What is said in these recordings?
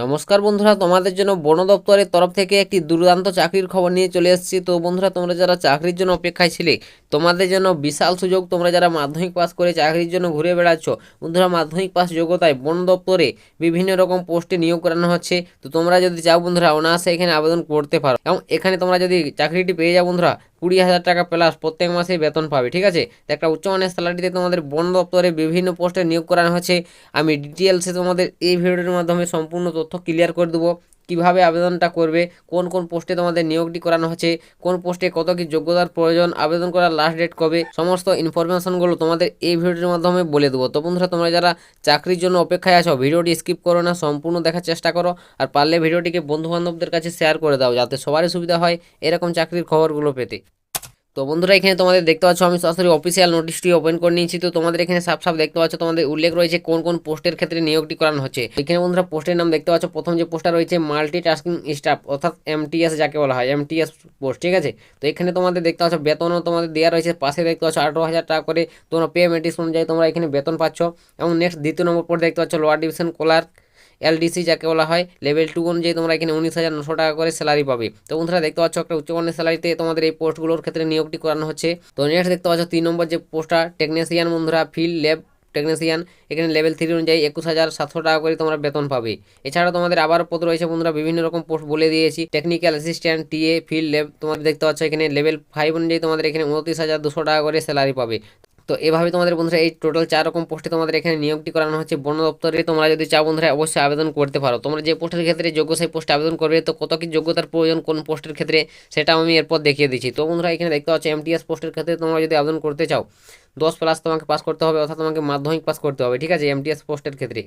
নমস্কার বন্ধুরা, তোমাদের জন্য বন দপ্তরের তরফ থেকে একটি দুর্দান্ত চাকরির খবর নিয়ে চলে এসেছি। তো বন্ধুরা, তোমরা যারা চাকরির জন্য অপেক্ষায় ছিলে, তোমাদের জন্য বিশাল সুযোগ তোমরা যারা মাধ্যমিক পাস করে চাকরির জন্য ঘুরে বেড়াচ্ছ, বন্ধুরা, মাধ্যমিক পাস যোগ্যতায় বন দপ্তরে বিভিন্ন রকম পোস্টে নিয়োগ করানো হচ্ছে। তো তোমরা যদি চাও বন্ধুরা, অনায়াসে এখানে আবেদন করতে পারো। এবং এখানে তোমরা যদি চাকরিটি পেয়ে যাও বন্ধুরা কুড়ি হাজার টাকা প্লাস প্রত্যেক মাসে বেতন পাবে, ঠিক আছে? তো একটা উচ্চমানের স্যালারিতে তোমাদের বন দপ্তরে বিভিন্ন পোস্টে নিয়োগ করানো হচ্ছে। আমি ডিটেলসে তোমাদের এই ভিডিওটির মাধ্যমে সম্পূর্ণ তথ্য ক্লিয়ার করে দেবো। কীভাবে আবেদনটা করবে, কোন কোন পোস্টে তোমাদের নিয়োগটি করানো হচ্ছে, কোন পোস্টে কত কি যোগ্যতার প্রয়োজন, আবেদন করার লাস্ট ডেট কবে, সমস্ত ইনফরমেশনগুলো তোমাদের এই ভিডিওটির মাধ্যমে বলে দেবো। তো বন্ধুরা, তোমরা যারা চাকরির জন্য অপেক্ষায় আছো, ভিডিওটি স্কিপ করো না, সম্পূর্ণ দেখার চেষ্টা করো, আর পারলে ভিডিওটিকে বন্ধু বান্ধবদের কাছে শেয়ার করে দাও, যাতে সবারই সুবিধা হয় এরকম চাকরির খবরগুলো পেতে। তো বন্ধুরা, এখানে তোমাদের দেখতে পাচ্ছ আমি সরাসরি অফিসিয়াল নোটিশটি ওপেন করে নিয়েছি। তো তোমাদের এখানে সাফ সাফ দেখতে পাচ্ছ, তোমাদের উল্লেখ রয়েছে কোন কোন পোস্টের ক্ষেত্রে নিয়োগটি করানো হচ্ছে। এখানে বন্ধুরা পোস্টের নাম দেখতে পাচ্ছ, প্রথম যে পোস্টটা রয়েছে মাল্টি টাস্কিং স্টাফ অর্থাৎ এমটিএস যাকে বলা হয় এমটিএস পোস্ট ঠিক আছে? তো এখানে তোমাদের দেখতে পাচ্ছ, বেতনও তোমাদের দেওয়া রয়েছে, পাশে দেখতে পাচ্ছ আঠারো হাজার টাকা করে। তোমরা পে অনুযায়ী তোমরা এখানে বেতন পাচ্ছ। এবং নেক্সট দ্বিতীয় নম্বর পোস্ট দেখতে পাচ্ছ লোয়ার ডিভিশন ক্লার্ক এলডিসি যাকে বলা হয় লেভেল টু অনুযায়ী তোমরা এখানে উনিশ হাজার নশো টাকা করে স্যালারি পাবে। তো বন্ধুরা, দেখতে পাচ্ছ একটা উচ্চমানের স্যালারিতে তোমাদের এই পোস্টগুলোর ক্ষেত্রে নিয়োগটি করানো হচ্ছে। তো নেক্সট দেখতে পাচ্ছ তিন নম্বর যে পোস্টটা টেকনিশিয়ান বন্ধুরা ফিল্ড ল্যাব টেকনিশিয়ান এখানে লেভেল থ্রি অনুযায়ী একুশ হাজার সাতশো টাকা করে তোমরা বেতন পাবে। এছাড়া তোমাদের আবার পদ রয়েছে বন্ধুরা, বিভিন্ন রকম পোস্ট বলে দিয়েছি। Technical assistant TA field lab তোমাদের দেখতে পাচ্ছ এখানে লেভেল ফাইভ অনুযায়ী তোমাদের এখানে উনত্রিশ হাজার দুশো টাকা করে স্যালারি পাবে। তো এভাবে তোমাদের বন্ধুরা এই টোটাল চার রকম পোস্টে তোমাদের এখানে নিয়োগটি করানো হচ্ছে। বন দপ্তরে তোমরা যদি চাও বন্ধুরা অবশ্যই আবেদন করতে পারো। তোমরা যে পোস্টের ক্ষেত্রে যোগ্য সেই পোস্টে আবেদন করবে। তো কত কি যোগ্যতার প্রয়োজন কোন পোস্টের ক্ষেত্রে সেটা আমি এরপর দেখিয়ে দিচ্ছি। তো বন্ধুরা এখানে দেখতে পাচ্ছ এমটিএস পোস্টের ক্ষেত্রে তোমরা যদি আবেদন করতে চাও, দশ প্লাস তোমাকে পাস করতে হবে অর্থাৎ তোমাকে মাধ্যমিক পাস করতে হবে। ঠিক আছে এমটিএস পোস্টের ক্ষেত্রে।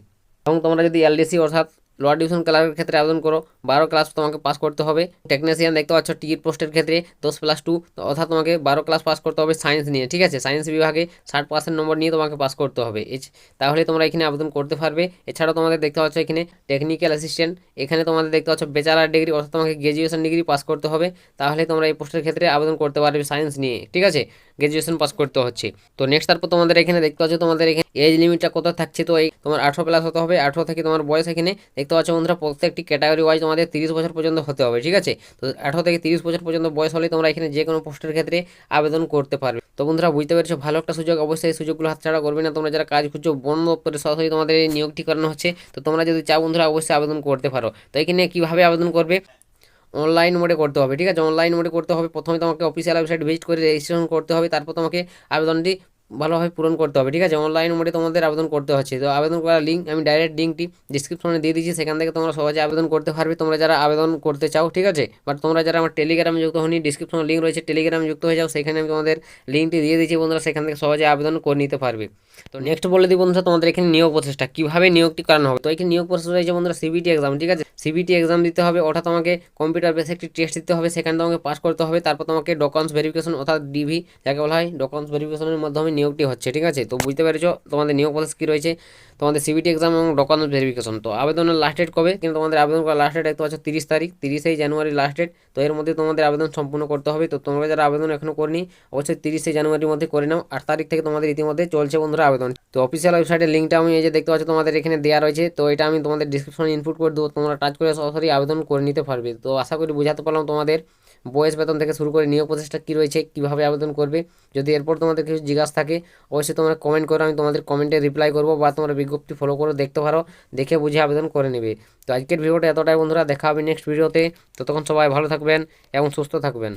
এবং তোমরা যদি এলডিসি অর্থাৎ লোয়ার ডিভিশন ক্লার্কের ক্ষেত্রে আবেদন করো। বারো ক্লাস তোমাকে পাস করতে হবে। টেকনিশিয়ান দেখতে পাচ্ছ টিকিট পোস্টের ক্ষেত্রে দশ প্লাস টু অর্থাৎ তোমাকে বারো ক্লাস পাস করতে হবে সায়েন্স নিয়ে, ঠিক আছে? সায়েন্স বিভাগে ষাট পার্সেন্ট নম্বর নিয়ে তোমাকে পাস করতে হবে। তাহলে তোমরা এখানে আবেদন করতে পারবে। এছাড়াও তোমাদের দেখতে পাচ্ছ এখানে টেকনিক্যাল অ্যাসিস্ট্যান্ট এখানে তোমাদের দেখতে পাচ্ছ বেচারার ডিগ্রি অর্থাৎ তোমাকে গ্র্যাজুয়েশন ডিগ্রি পাস করতে হবে। তাহলে তোমরা এই পোস্টের ক্ষেত্রে আবেদন করতে পারবে সায়েন্স নিয়ে, ঠিক আছে? গ্র্যাজুয়েশন পাস করতে হচ্ছে। তো নেক্সট তারপর তোমাদের এখানে দেখতে পাচ্ছ, তোমাদের এখানে এজ লিমিটটা কত থাকছে? তো এই তোমার আঠেরো প্লাস হতে হবে। আঠেরো থেকে তোমার বয়স এখানে দেখতে পাচ্ছ বন্ধুরা, প্রত্যেকটি ক্যাটাগরি ওয়াইজ তোমাদের তিরিশ বছর পর্যন্ত হতে হবে, ঠিক আছে? তো আঠারো থেকে তিরিশ বছর পর্যন্ত বয়স হলে তোমরা এখানে যে কোনো পোস্টের ক্ষেত্রে আবেদন করতে পারবে। তো বন্ধুরা, বুঝতে পেরেছ, ভালো একটা সুযোগ, অবশ্যই এই সুযোগগুলো হাতছাড়া করবে না। তোমরা যারা কাজ খুঁজছো, বন দপ্তরে সরাসরি তোমাদের এই নিয়োগটি করানো হচ্ছে। তো তোমরা যদি চাও বন্ধুরা, অবশ্যই আবেদন করতে পারো। তো এখানে কীভাবে আবেদন করবে? অনলাইন মোডে করতে হবে, ঠিক আছে? অনলাইন মোডে করতে হবে। প্রথমে তোমাকে অফিসিয়াল ওয়েবসাইট ভিজিট করে রেজিস্ট্রেশন করতে হবে। তারপর তোমাকে আবেদনটি ভালোভাবে পূরণ করতে হবে, ঠিক আছে? অনলাইন মোডে তোমাদের আবেদন করতে হচ্ছে। তো আবেদন করার লিঙ্ক আমি ডাইরেক্ট লিঙ্কটি ডিসক্রিপশনে দিয়ে দিচ্ছি সেখান থেকে তোমরা সহজে আবেদন করতে পারবে। তোমরা যারা আবেদন করতে চাও, ঠিক আছে? বাট তোমরা যারা আমার টেলিগ্রামে যুক্ত হনি ডিসক্রিপশনে লিঙ্ক রয়েছে টেলিগ্রামে যুক্ত হয়ে যাও, সেখানে আমি তোমাদের লিঙ্কটি দিয়ে দিচ্ছি বন্ধুরা, সেখান থেকে সহজে আবেদন করে নিতে পারবে। তো নেক্সট বলে দিই, বন্ধুরা, তোমাদের এখানে নিয়োগ প্রচেষ্টা কীভাবে নিয়োগটি করানো হবে? তো এখানে নিয়োগ প্রসেস রয়েছে, বন্ধুরা সিবিটি এক্সাম ঠিক আছে? সিবিটি এক্সাম দিতে হবে, ওটা তোমাকে কম্পিউটার বেসে একটি টেস্ট দিতে হবে, সেখানে তোমাকে পাস করতে হবে। তারপর তোমাকে ডকুমেন্টস ভেরিফিকেশন অর্থাৎ ডিভি যাকে বলা হয় ডকুমেন্টস ভেরিফিকেশনের মাধ্যমে নিয়োগটি হচ্ছে, ঠিক আছে? তো বুঝতে পেরেছ? তোমাদের নিয়োগ প্রসেস কী রয়েছে? তোমাদের সিবিটি এক্সাম এবং ডকুমেন্টস ভেরিফিকেশন তো আবেদনের লাস্ট ডেট কবে? কিন্তু তোমাদের আবেদন করার লাস্ট ডেট দেখতে পাচ্ছ তিরিশ তারিখ। তিরিশে জানুয়ারি লাস্ট ডেট তো এর মধ্যে তোমাদের আবেদন সম্পূর্ণ করতে হবে। তো তোমরা যারা আবেদন এখনও করনি, অবশ্যই তিরিশে জানুয়ারির মধ্যে করে নাও। আট তারিখ থেকে তোমাদের ইতিমধ্যে চলছে বন্ধুরা আবেদন। তো অফিসিয়াল ওয়েবসাইটের লিঙ্কটা আমি এই যে দেখতে পাচ্ছ, তোমাদের এখানে দেওয়া রয়েছে। তো এটা আমি তোমাদের ডিসক্রিপশনে ইনপুট করে দেবো। তোমরা টাচ করে সরাসরি আবেদন করে নিতে পারবে। তো আশা করি বোঝাতে পারলাম তোমাদের। বয়স বেতন থেকে শুরু করে নিয়োগ প্রচেষ্টা কী রয়েছে, কীভাবে আবেদন করবে, যদি এরপর তোমাদের কিছু জিজ্ঞাসা থাকে, অবশ্যই তোমরা কমেন্ট করো, আমি তোমাদের কমেন্টে রিপ্লাই করব বা তোমরা বিজ্ঞপ্তি ফলো করো, দেখতে পারো, দেখে বুঝে আবেদন করে নেবে। তো আজকের ভিডিওটা এতটাই বন্ধুরা, দেখা হবে নেক্সট ভিডিওতে ততক্ষণ সবাই ভালো থাকবেন এবং সুস্থ থাকবেন।